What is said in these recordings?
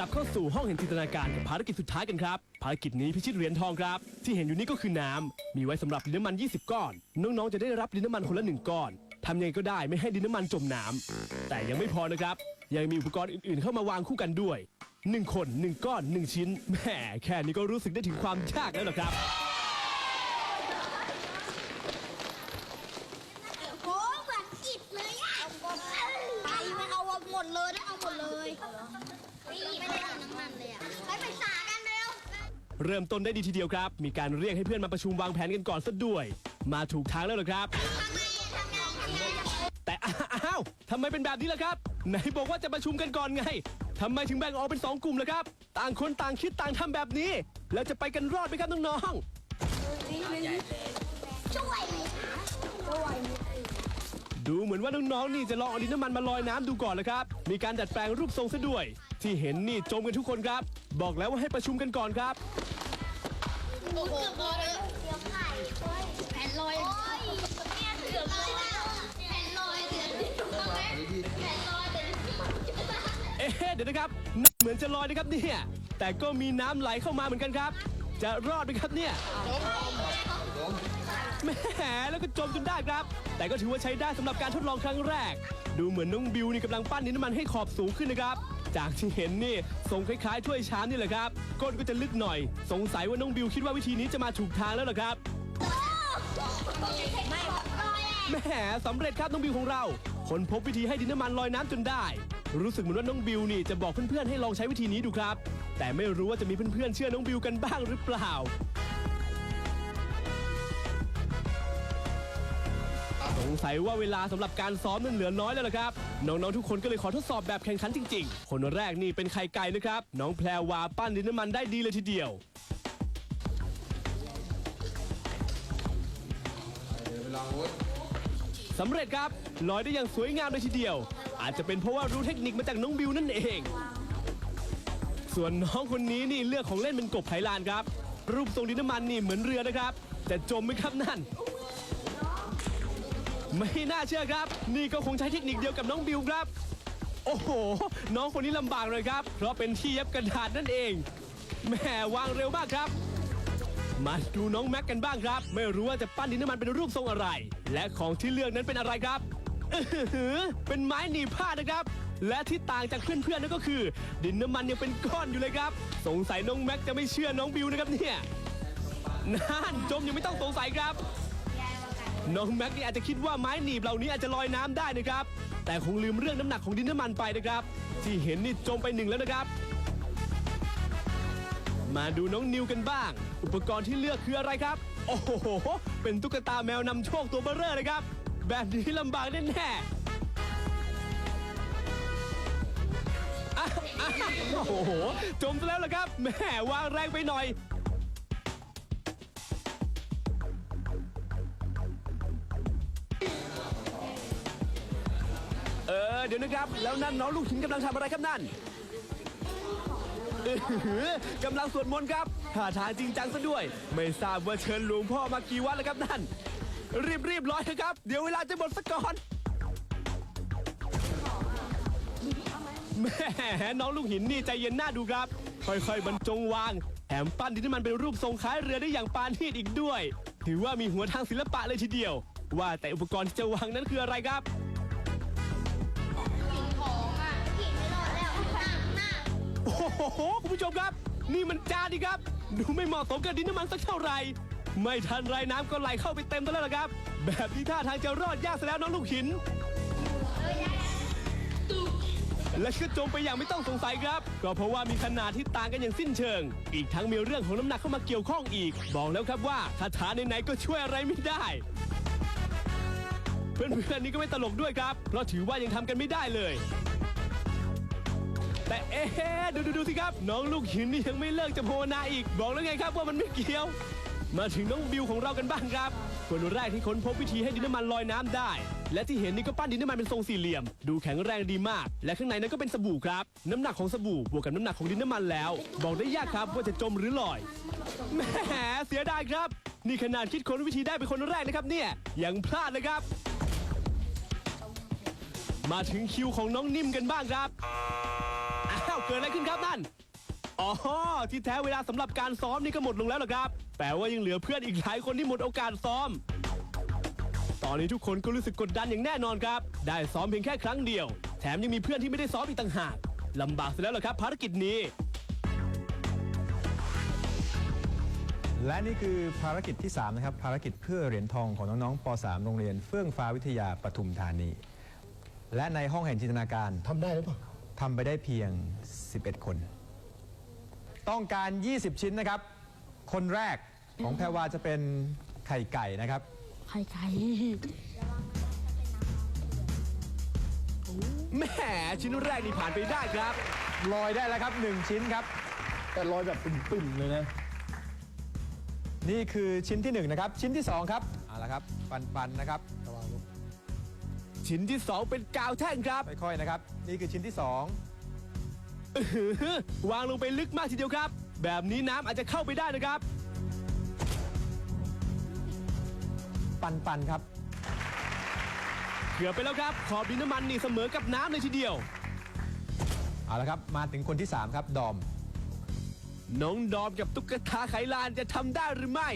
กลับเข้าสู่ห้องเห็นจินตนาการกับภารกิจสุดท้ายกันครับ ภารกิจนี้พิชิตเหรียญทองครับ ที่เห็นอยู่นี่ก็คือน้ำมีไว้สำหรับดินน้ำมัน 20 ก้อน น้องๆ จะได้รับดินน้ำมันคนละหนึ่งก้อนทำยังไงก็ได้ไม่ให้ดินน้ำมันจมน้ำแต่ยังไม่พอนะครับ ยังมีอุปกรณ์อื่นๆ เข้ามาวางคู่กันด้วยหนึ่งคนหนึ่งก้อนหนึ่งชิ้นแหมแค่นี้ก็รู้สึกได้ถึงความยากแล้วเหรอครับ โอ้เหมือนอิดเลยอะไปไม่เอาหมดเลยนะเอาหมดเลยไม่ได้เอาน้ำมันเลยอะไปไปสากันเร็ว เริ่มต้นได้ดีทีเดียวครับ มีการเรียกให้เพื่อนมาประชุมวางแผนกันก่อนซะด้วย มาถูกทางแล้วเหรอครับทำไงทำไงทำไงแต่อ้าวทำไมเป็นแบบนี้ล่ะครับ ไหนบอกว่าจะประชุมกันก่อนไงทำไมถึงแบ่งออกเป็นสองกลุ่มล่ะครับ ต่างคนต่างคิดต่างทำแบบนี้ แล้วจะไปกันรอดไหมครับน้องช่วยช่วยๆดูเหมือนว่าน้องๆนี่จะลองเอาดินน้ำมันมาลอยน้ำดูก่อนเลยครับ มีการดัดแปลงรูปทรงซะด้วย ที่เห็นนี่จมกันทุกคนครับ บอกแล้วว่าให้ประชุมกันก่อนครับ โอ้โหเลยเดี๋ยวไข่แผ่นลอยเนี่ยเกือบเลยแผ่นลอยเดี๋ยวแผ่นลอยเดี๋ยวเอ๊ะเดี๋ยวนะครับ เหมือนจะลอยนะครับเนี่ยแต่ก็มีน้ำไหลเข้ามาเหมือนกันครับ จะรอดไหมครับเนี่ยแหมแล้วก็จมจนได้ครับ แต่ก็ถือว่าใช้ได้สำหรับการทดลองครั้งแรก ดูเหมือนน้องบิวนี่กำลังปั้นดินน้ำมันให้ขอบสูงขึ้นนะครับ จากที่เห็นนี่ทรงคล้ายๆถ้วยชามนี่แหละครับ ก้นก็จะลึกหน่อย สงสัยว่าน้องบิวคิดว่าวิธีนี้จะมาถูกทางแล้วเหรอครับไม่ลอยอะแหมสำเร็จครับน้องบิวของเราคนพบวิธีให้ดินน้ำมันลอยน้ำจนได้ รู้สึกเหมือนว่าน้องบิวนี่จะบอกเพื่อนๆให้ลองใช้วิธีนี้ดูครับ แต่ไม่รู้ว่าจะมีเพื่อนๆเชื่อน้องบิวกันบ้างหรือเปล่า งสัยว่าเวลาสำหรับการซ้อมนั้นเหลือน้อยแล้วล่ะครับ น้องๆทุกคนก็เลยขอทดสอบแบบแข่งขันจริง ๆ คนแรกนี่เป็นไข่ไก่นะครับ น้องแพรวาปั้นดินน้ำมันได้ดีเลยทีเดียวสำเร็จครับลอยได้อย่างสวยงามเลยทีเดียว อาจจะเป็นเพราะว่ารู้เทคนิคมาจากน้องบิวนั่นเอง ส่วนน้องคนนี้นี่เลือกของเล่นเป็นกบไผลานครับ รูปทรงดินน้ำมันนี่เหมือนเรือนะครับ แต่จมไหมครับนั่น ไม่น่าเชื่อครับ นี่ก็คงใช้เทคนิคเดียวกับน้องบิวครับ โอ้โห น้องคนนี้ลำบากเลยครับ เพราะเป็นที่เย็บกระดาษนั่นเองแหมวางเร็วมากครับ มาดูน้องแม็กกันบ้างครับ ไม่รู้ว่าจะปั้นดินน้ำมันเป็นรูปทรงอะไร และของที่เลือกนั้นเป็นอะไรครับเป็นไม้หนีบผ้านะครับ และที่ต่างจากเพื่อนๆนั่นก็คือ ดินน้ำมันยังเป็นก้อนอยู่เลยครับ สงสัยน้องแม็กจะไม่เชื่อน้องบิวนะครับเนี่ยนั่นจมยังไม่ต้องสงสัยครับ น้องแม็กนี่อาจจะคิดว่าไม้หนีบเหล่านี้อาจจะลอยน้ำได้นะครับ แต่คงลืมเรื่องน้ำหนักของดินน้ำมันไปนะครับ ที่เห็นนี่จมไปหนึ่งแล้วนะครับ มาดูน้องนิวกันบ้าง อุปกรณ์ที่เลือกคืออะไรครับ โอ้โห เป็นตุ๊กตาแมวนำโชคตัวเบ้อเร่อเลยครับ แบบนี้ลำบากแน่ๆอะอะโอ้โห จมซะแล้วล่ะครับแหมวางแรงไปหน่อย ออเดี๋ยวนะครับ แล้วนั่นน้องลูกหินกำลังทำอะไรครับนั่นอื้อหือกำลังสวดมนต์ครับท่าทางจริงจังซะด้วย ไม่ทราบว่าเชิญหลวงพ่อมากี่วันแล้วครับนั่น รีบรีบๆร้อยเถอะครับ เดี๋ยวเวลาจะหมดซะก่อน แหม่น้องลูกหินนี่ใจเย็นหน้าดูครับ ค่อยๆ บรรจงวางแถมปั้นดินที่มันเป็นรูปทรงคล้ายเรือได้อย่างปานทีดอีกด้วย ถือว่ามีหัวทางศิลปะเลยทีเดียว ว่าแต่อุปกรณ์ที่จะวางนั้นคืออะไรครับ โอ้โหคุณผู้ชมครับ นี่มันจานดีครับ ดูไม่เหมาะสมกับดินน้ำมันสักเท่าไหร่ ไม่ทันไรน้ำก็ไหลเข้าไปเต็มแล้วล่ะครับ แบบนี้ท่าทางจะรอดยากซะแล้วน้องลูกหิน และก็จมไปอย่างไม่ต้องสงสัยครับ ก็เพราะว่ามีขนาดที่ต่างกันอย่างสิ้นเชิง อีกทั้งมีเรื่องของน้ำหนักเข้ามาเกี่ยวข้องอีก บอกแล้วครับว่าคาถาไหนๆก็ช่วยอะไรไม่ได้เพื่อนๆนี่ก็ไม่ตลกด้วยครับ เพราะถือว่ายังทำกันไม่ได้เลย แต่เอ๊ะดูดูดูสิครับ น้องลูกหินนี่ยังไม่เลิกจะภาวนาอีก บอกแล้วไงครับว่ามันไม่เกี่ยว มาถึงน้องบิวของเรากันบ้างครับ คนแรกที่ค้นพบวิธีให้ดินน้ำมันลอยน้ำได้ และที่เห็นนี่ก็ปั้นดินน้ำมันเป็นทรงสี่เหลี่ยม ดูแข็งแรงดีมาก และข้างในนั้นก็เป็นสบู่ครับ น้ำหนักของสบู่บวกกับน้ำหนักของดินน้ำมันแล้ว บอกได้ยากครับว่าจะจมหรือลอยแหมเสียดายครับ นี่ขนาดคิดค้นวิธีได้เป็นคนแรกนะครับเนี่ยยังพลาดเลยครับ มาถึงคิวของน้องนิ่มกันบ้างครับ กิดอะไรขึ้นครับนั่น อ๋อ ที่แท้เวลาสำหรับการซ้อมนี่ก็หมดลงแล้วเหรอครับแปลว่ายังเหลือเพื่อนอีกหลายคนที่หมดโอกาสซ้อม ตอนนี้ทุกคนก็รู้สึกกดดันอย่างแน่นอนครับ ได้ซ้อมเพียงแค่ครั้งเดียว แถมยังมีเพื่อนที่ไม่ได้ซ้อมอีกต่างหากลำบากเสียแล้วเหรอครับ ภารกิจนี้ และนี่คือภารกิจที่ 3 นะครับ ภารกิจเพื่อเหรียญทองของน้องๆป .3 โรงเรียนเฟื่องฟ้าวิทยาปทุมธานี และในห้องแห่งจินตนาการ ทำได้หรือเปล่า ทำไปได้เพียง 11 คน ต้องการ 20 ชิ้นนะครับ คนแรกของแพรวาจะเป็นไข่ไก่นะครับ ไข่ไก่แหมชิ้นแรกนี่ผ่านไปได้ครับลอยได้แล้วครับ 1 ชิ้นครับ แต่ลอยแบบปิ่มๆเลยนะ นี่คือชิ้นที่ 1 นะครับ ชิ้นที่ 2 ครับเอาละครับ ปันๆนะครับ ชิ้นที่สองเป็นกาวแท่งครับค่อยๆนะครับ นี่คือชิ้นที่ อื้อหือวางลงไปลึกมากทีเดียวครับ แบบนี้น้ำอาจจะเข้าไปได้นะครับ 2 ปันๆครับ เกือบไปแล้วครับ ขอบดินน้ำมันนี่เสมอกับน้ำเลยทีเดียว เอาละครับ มาถึงคนที่ 3 ครับ ดอม น้องดอมกับตุ๊กตาไขลานจะทำได้หรือไม่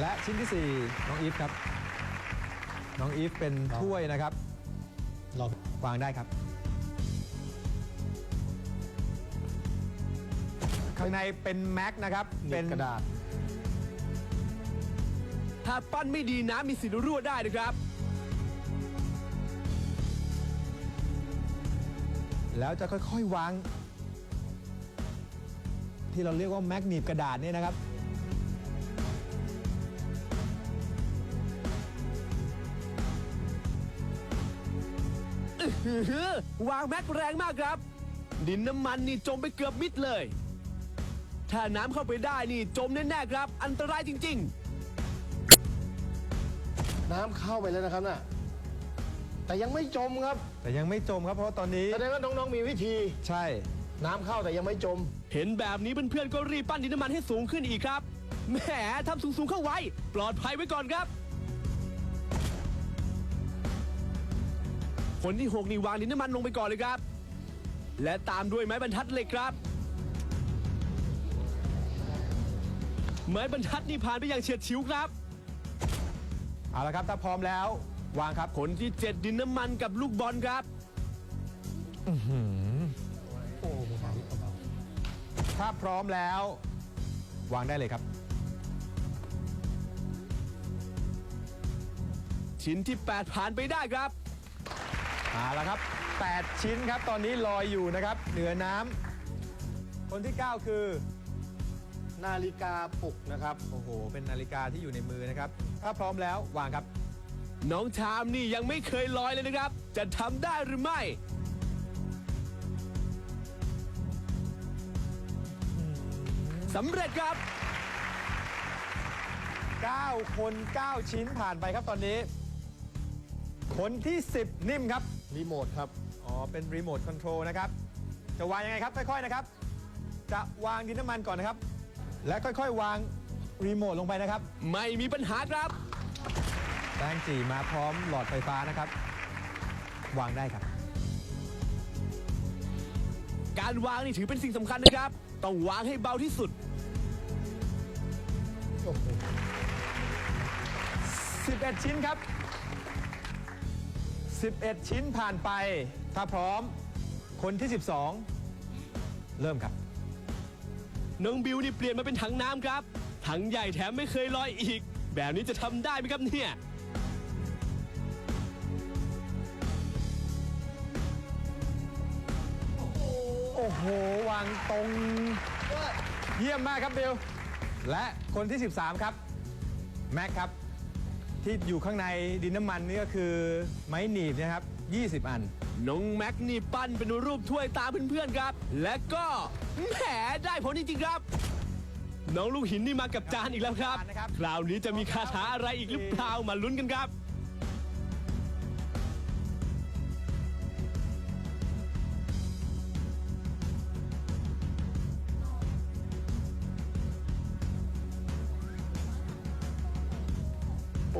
และชิ้นที่ 4 น้องอีฟครับ น้องอีฟเป็นถ้วยนะครับเราวางได้ครับ ข้างในเป็นแม็กนะครับ เป็เป็นนกระดาษ ถ้าปั้นไม่ดีน้ำมีสิทธิ์รั่วได้นะครับ แล้วจะค่อยๆวาง ที่เราเรียกว่าแม็กหนีบกระดาษเนี่ยนะครับ อื้อหือวางแม็กแรงมากครับ ดินน้ำมันนี่จมไปเกือบมิดเลย ถ้าน้ำเข้าไปได้นี่จมแน่ๆครับ อันตรายจริง น้ำเข้าไปแล้วนะครับน่ะแต่ยังไม่จมครับแต่ยังไม่จมครับเพราะว่าตอนนี้แสดงว่าน้องๆมีวิธี ใช่ น้ำเข้าแต่ยังไม่จม ๆ เห็นแบบนี้เพื่อนๆก็รีบปั้นดินน้ำมันให้สูงขึ้นอีกครับ แหมทำสูงๆเข้าไว้ ปลอดภัยไว้ก่อนครับ คนที่หกนี่วางดินน้ำมันลงไปก่อนเลยครับ และตามด้วยไม้บรรทัดเหล็กครับ ไม้บรรทัดนี่ผ่านไปอย่างเฉียดฉิวครับ เอาละครับถ้าพร้อมแล้ว วางครับคนที่ 7 ดินน้ำมันกับลูกบอลครับโอ้เบาๆเบาถ้าพร้อมแล้ว วางได้เลยครับ ชิ้นที่ 8 ผ่านไปได้ครับ เอาละครับ 8 ชิ้นครับตอนนี้ลอยอยู่นะครับ เหนือน้ำคนที่ 9 คือๆนาฬิกาปลุกนะครับ โอ้โห เป็นนาฬิกาที่อยู่ในมือนะครับ ถ้าพร้อมแล้ววางครับ น้องชามนี่ยังไม่เคยลอยเลยนะครับ จะทำได้หรือไม่ สำเร็จครับ 9 คน 9 ชิ้นผ่านไปครับตอนนี้ คนที่ 10 นิ่มครับ รีโมทครับ อ๋อ เป็นรีโมทคอนโทรลนะครับ จะวางยังไงครับ ค่อย ๆ นะครับ จะวางดินน้ำมันก่อนนะครับ และค่อยๆ วางรีโมทลงไปนะครับ ไม่มีปัญหาครับ แป้งจีมาพร้อมหลอดไฟฟ้านะครับ วางได้ครับ การวางนี่ถือเป็นสิ่งสำคัญนะครับ ต้องวางให้เบาที่สุดโอ้โห11 ชิ้นครับ 11 ชิ้นผ่านไป ถ้าพร้อม คนที่ 12 เริ่มครับ น้องบิวนี่เปลี่ยนมาเป็นถังน้ำครับถังใหญ่แถมไม่เคยลอยอีก แบบนี้จะทำได้ไหมครับเนี่ยโอ้โหวางตรง เยี่ยมมากครับบิลและคนที่ 13 ครับ แม็กครับ ที่อยู่ข้างในดินน้ำมันนี่ก็คือไม้หนีบนะครับ 20 อัน น้องแม็กนี่ปั้นเป็นรูปถ้วยตามเพื่อนๆครับ และก็แหมได้ผลจริงๆครับ น้องลูกหินนี่มากับจานอีกแล้วครับนะครับ คราวนี้จะมีคาถาอะไรอีกหรือเปล่ามาลุ้นกันครับ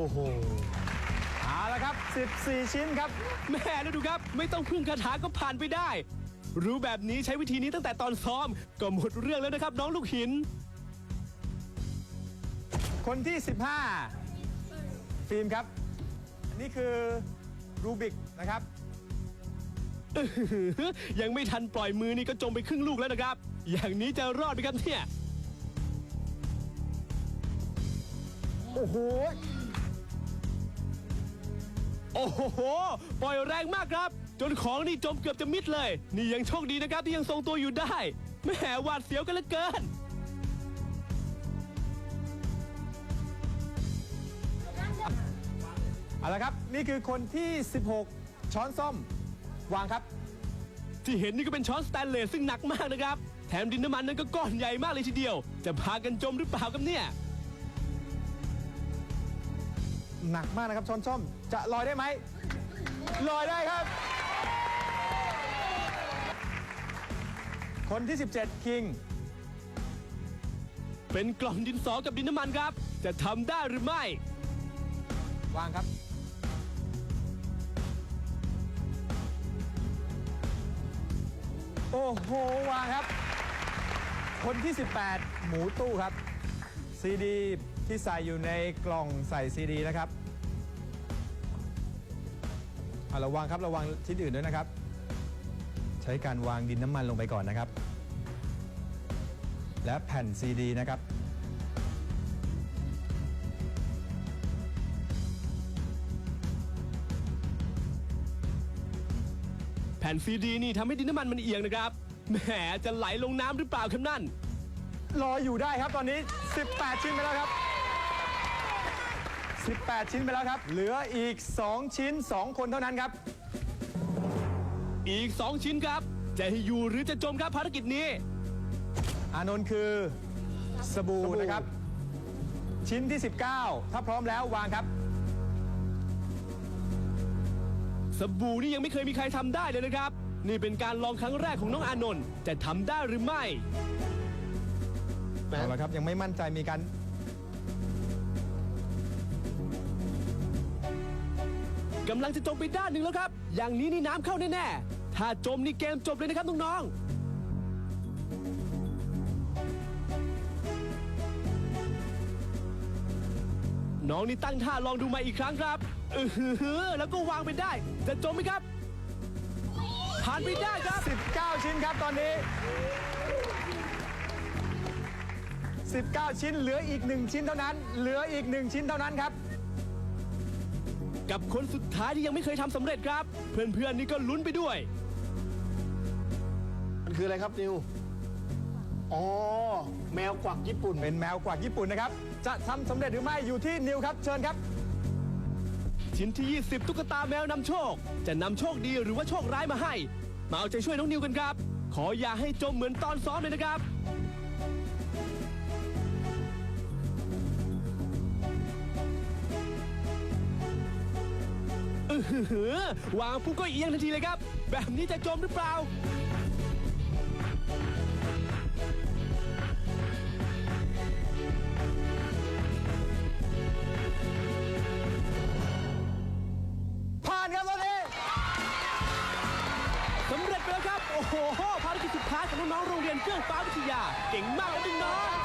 อ้โหเอาละครับ 14 ชิ้นครับ แม่แล้วดูครับ ไม่ต้องพึ่งคาถาก็ผ่านไปได้ รู้แบบนี้ใช้วิธีนี้ตั้งแต่ตอนซ้อม ก็หมดเรื่องแล้วนะครับ น้องลูกหิน คนที่ 15 ฟิล์มครับนี่คือรูบิกนะครับอื้อหือยังไม่ทันปล่อยมือนี่ก็จมไปครึ่งลูกแล้วนะครับ อย่างนี้จะรอดไหมครับเนี่ย โอ้โห โอ้โห ปล่อยแรงมากครับ จนของนี่จมเกือบจะมิดเลย นี่ยังโชคดีนะครับที่ยังทรงตัวอยู่ได้แหม่หวาดเสียวกันเหลือเกิน เอาละครับ นี่คือคนที่ 16 ช้อนส้ม วางครับ ที่เห็นนี่ก็เป็นช้อนสแตนเลสซึ่งหนักมากนะครับ แถมดินน้ำมันนั้นก็ก้อนใหญ่มากเลยทีเดียว จะพากันจมหรือเปล่าครับเนี่ย หนักมากนะครับช้อนส้มจะลอยได้ไหมลอยได้ครับ คนที่ 17 คิง เป็นกล่องดินสอกับดินน้ำมันครับ จะทำได้หรือไม่ วางครับ โอ้โห วางครับ คนที่ 18 หมูตู้ครับซีดี ที่ใส่อยู่ในกล่องใส่ซีดีนะครับเอาระวังครับระวังทิศอื่นด้วยนะครับ ใช้การวางดินน้ำมันลงไปก่อนนะครับ และแผ่นซีดีนะครับแผ่นซีดีนี่ทำให้ดินน้ำมันมันเอียงนะครับ แหมจะไหลลงน้ำหรือเปล่าครับนั่น รออยู่ได้ครับตอนนี้ 18 ชิ้นไปแล้วครับ 18 ชิ้นไปแล้วครับ เหลืออีก 2 ชิ้น 2 คนเท่านั้นครับ อีก 2 ชิ้นครับ จะให้อยู่หรือจะจมครับภารกิจนี้ อานนท์คือสบู่สบู่นะครับ ชิ้นที่ 19 ถ้าพร้อมแล้ววางครับ สบู่นี่ยังไม่เคยมีใครทำได้เลยนะครับ นี่เป็นการลองครั้งแรกของน้องอานนท์จะทำได้หรือไม่แม่เอาละครับ ยังไม่มั่นใจมีการ กำลังจะจมไปด้านหนึ่งแล้วครับ อย่างนี้นี่น้ำเข้าแน่ๆ ถ้าจมนี่เกมจบเลยนะครับน้องๆ น้องนี่ตั้งท่าลองดูมาอีกครั้งครับเออแล้วก็วางไปได้ จะจมไหมครับผ่านไปได้ครับ 19 ชิ้นครับตอนนี้ 19 ชิ้นเหลืออีก 1 ชิ้นเท่านั้น เหลืออีก 1 ชิ้นเท่านั้นครับ กับคนสุดท้ายที่ยังไม่เคยทำสำเร็จครับ เพื่อนๆนี่ก็ลุ้นไปด้วย มันคืออะไรครับนิว อ๋อ แมวกวักญี่ปุ่น เป็นแมวกวักญี่ปุ่นนะครับ จะทำสำเร็จหรือไม่อยู่ที่นิวครับ เชิญครับ ชิ้นที่ 20 ตุ๊กตาแมวนำโชค จะนำโชคดีหรือว่าโชคร้ายมาให้ มาเอาใจช่วยน้องนิวกันครับ ขออย่าให้จมเหมือนตอนซ้อมเลยนะครับ หือวางปุ๊บก็เอียงทันทีเลยครับ แบบนี้จะจมหรือเปล่า ผ่านครับตอนนี้สำเร็จไปแล้วครับ โอ้โหภารกิจสุดท้ายของน้องๆโรงเรียนเครื่องฟ้าวิทยา เก่งมากเลยน้อง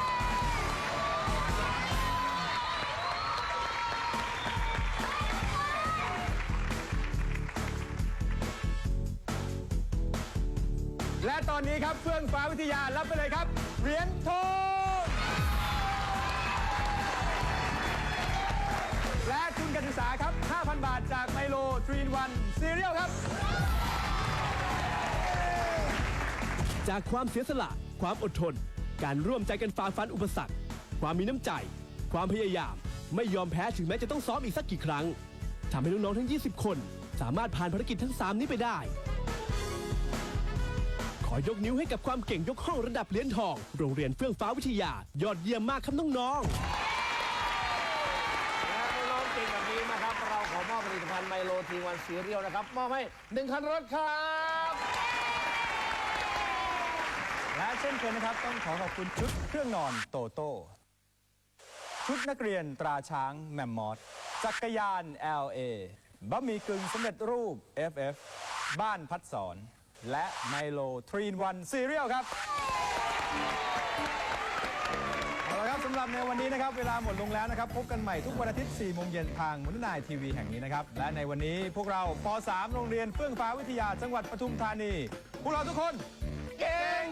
อนนี้ครับเฟื่องฟ้าวิทยารับไปเลยครับเหรียญทองและทุนการศึกษาครับ 5,000 บาทจากไมโลทรีนวันซีเรียลครับ จากความเสียสละ ความอดทน การร่วมใจกันฝ่าฟันอุปสรรค ความมีน้ำใจ ความพยายาม ไม่ยอมแพ้ถึงแม้จะต้องซ้อมอีกสักกี่ครั้งทำให้น้องๆทั้ง 20 คน สามารถผ่านภารกิจทั้ง 3 นี้ไปได้ อยกนิ้วให้กับความเก่งยกห้องระดับเหรียญทอง โรงเรียนเฟื่องฟ้าวิทยา ยอดเยี่ยมมากครับน้องๆ และน้องๆเก่งแบบนี้นะครับ เราขอมอบผลิตภัณฑ์ไมโลทีวันซีเรียลนะครับ มอบให้หนึ่งคันรถครับ และเช่นเคยนะครับ ต้องขอขอบคุณชุดเครื่องนอนโตโต้ ชุดนักเรียนตราช้างแมมมอสจักรยาน LA บะหมี่กึ่งสำเร็จรูป FF บ้านพัดสอน และไมโลทรีนวันซีเรียลครับ เอาละครับสำหรับในวันนี้นะครับ เวลาหมดลงแล้วนะครับ พบกันใหม่ทุกวันอาทิตย์4โมงเย็นทางมุนนายทีวีแห่งนี้นะครับ และในวันนี้พวกเราป .3 โรงเรียนเฟื่องฟ้าวิทยาจังหวัดปทุมธานี พวกเราทุกคน เก่ง